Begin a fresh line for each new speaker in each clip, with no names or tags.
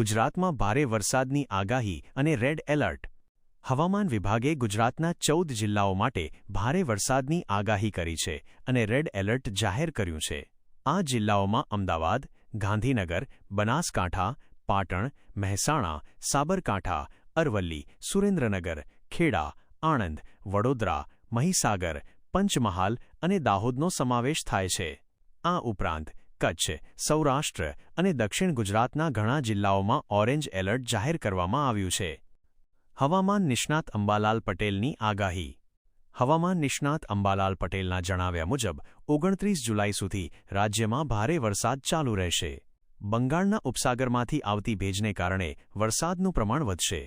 ગુજરાતમાં ભારે વરસાદની આગાહી અને રેડ એલર્ટ. હવામાન વિભાગે ગુજરાતના ચૌદ જિલ્લાઓ માટે ભારે વરસાદની આગાહી કરી છે અને રેડ એલર્ટ જાહેર કર્યું છે. આ જિલ્લાઓમાં અમદાવાદ, ગાંધીનગર, બનાસકાંઠા, પાટણ, મહેસાણા, સાબરકાંઠા, અરવલ્લી, સુરેન્દ્રનગર, ખેડા, આણંદ, વડોદરા, મહીસાગર, પંચમહાલ અને દાહોદનો સમાવેશ થાય છે. આ ઉપરાંત કચ્છ સૌરાષ્ટ્ર અને દક્ષિણ ગુજરાતના ઘણા જિલ્લાઓમાં ઓરેન્જ એલર્ટ જાહેર કરવામાં આવ્યું છે. હવામાન નિષ્ણાત અંબાલાલ પટેલની આગાહી. હવામાન નિષ્ણાત અંબાલાલ પટેલના જણાવ્યા મુજબ, ઓગણત્રીસ જુલાઈ સુધી રાજ્યમાં ભારે વરસાદ ચાલુ રહેશે. બંગાળના ઉપસાગરમાંથી આવતી ભેજને કારણે વરસાદનું પ્રમાણ વધશે.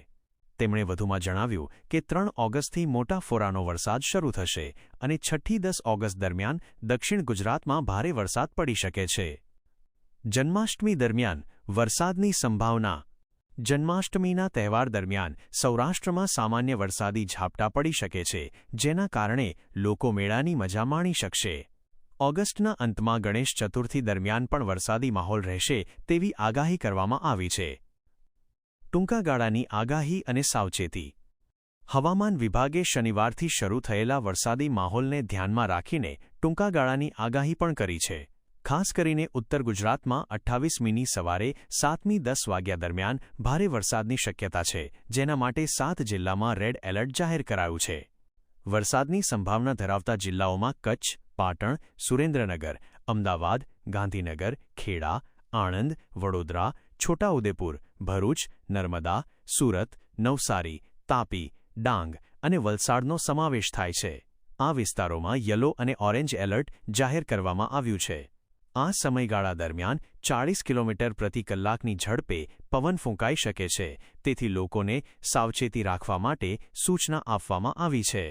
તેમણે વધુમાં જણાવ્યું કે ત્રણ ઓગસ્ટથી મોટા ફોરાનો વરસાદ શરૂ થશે અને છઠ્ઠી દસ ઓગસ્ટ દરમિયાન દક્ષિણ ગુજરાતમાં ભારે વરસાદ પડી શકે છે. જન્માષ્ટમી દરમિયાન વરસાદની સંભાવના જન્માષ્ટમીના તહેવાર દરમિયાન સૌરાષ્ટ્રમાં સામાન્ય વરસાદી ઝાપટા પડી શકે છે, જેના કારણે લોકો મેળાની મજા માણી શકશે. ઓગસ્ટના અંતમાં ગણેશ ચતુર્થી દરમિયાન પણ વરસાદી માહોલ રહેશે તેવી આગાહી કરવામાં આવી છે. ટૂંકા ગાળાની આગાહી અને સાવચેતી. હવામાન વિભાગે શનિવારથી શરૂ થયેલા વરસાદી માહોલને ધ્યાનમાં રાખીને ટૂંકા ગાળાની આગાહી પણ કરી છે. ખાસ કરીને ઉત્તર ગુજરાતમાં અઠ્ઠાવીસમીની સવારે સાતમી દસ વાગ્યા દરમિયાન ભારે વરસાદની શક્યતા છે, જેના માટે સાત જિલ્લામાં રેડ એલર્ટ જાહેર કરાયું છે. વરસાદની સંભાવના ધરાવતા જિલ્લાઓમાં કચ્છ, પાટણ, સુરેન્દ્રનગર, અમદાવાદ, ગાંધીનગર, ખેડા, આણંદ, વડોદરા છોટાઉદેપુર, ભરૂચ, નર્મદા, સુરત, નવસારી, તાપી, ડાંગ અને વલસાડનો સમાવેશ થાય છે. આ વિસ્તારોમાં યલો અને ઓરેન્જ એલર્ટ જાહેર કરવામાં આવ્યું છે. આ સમયગાળા દરમિયાન ચાળીસ કિલોમીટર પ્રતિ કલાકની ઝડપે પવન ફૂંકાઈ શકે છે, તેથી લોકોને સાવચેતી રાખવા માટે સૂચના આપવામાં આવી છે.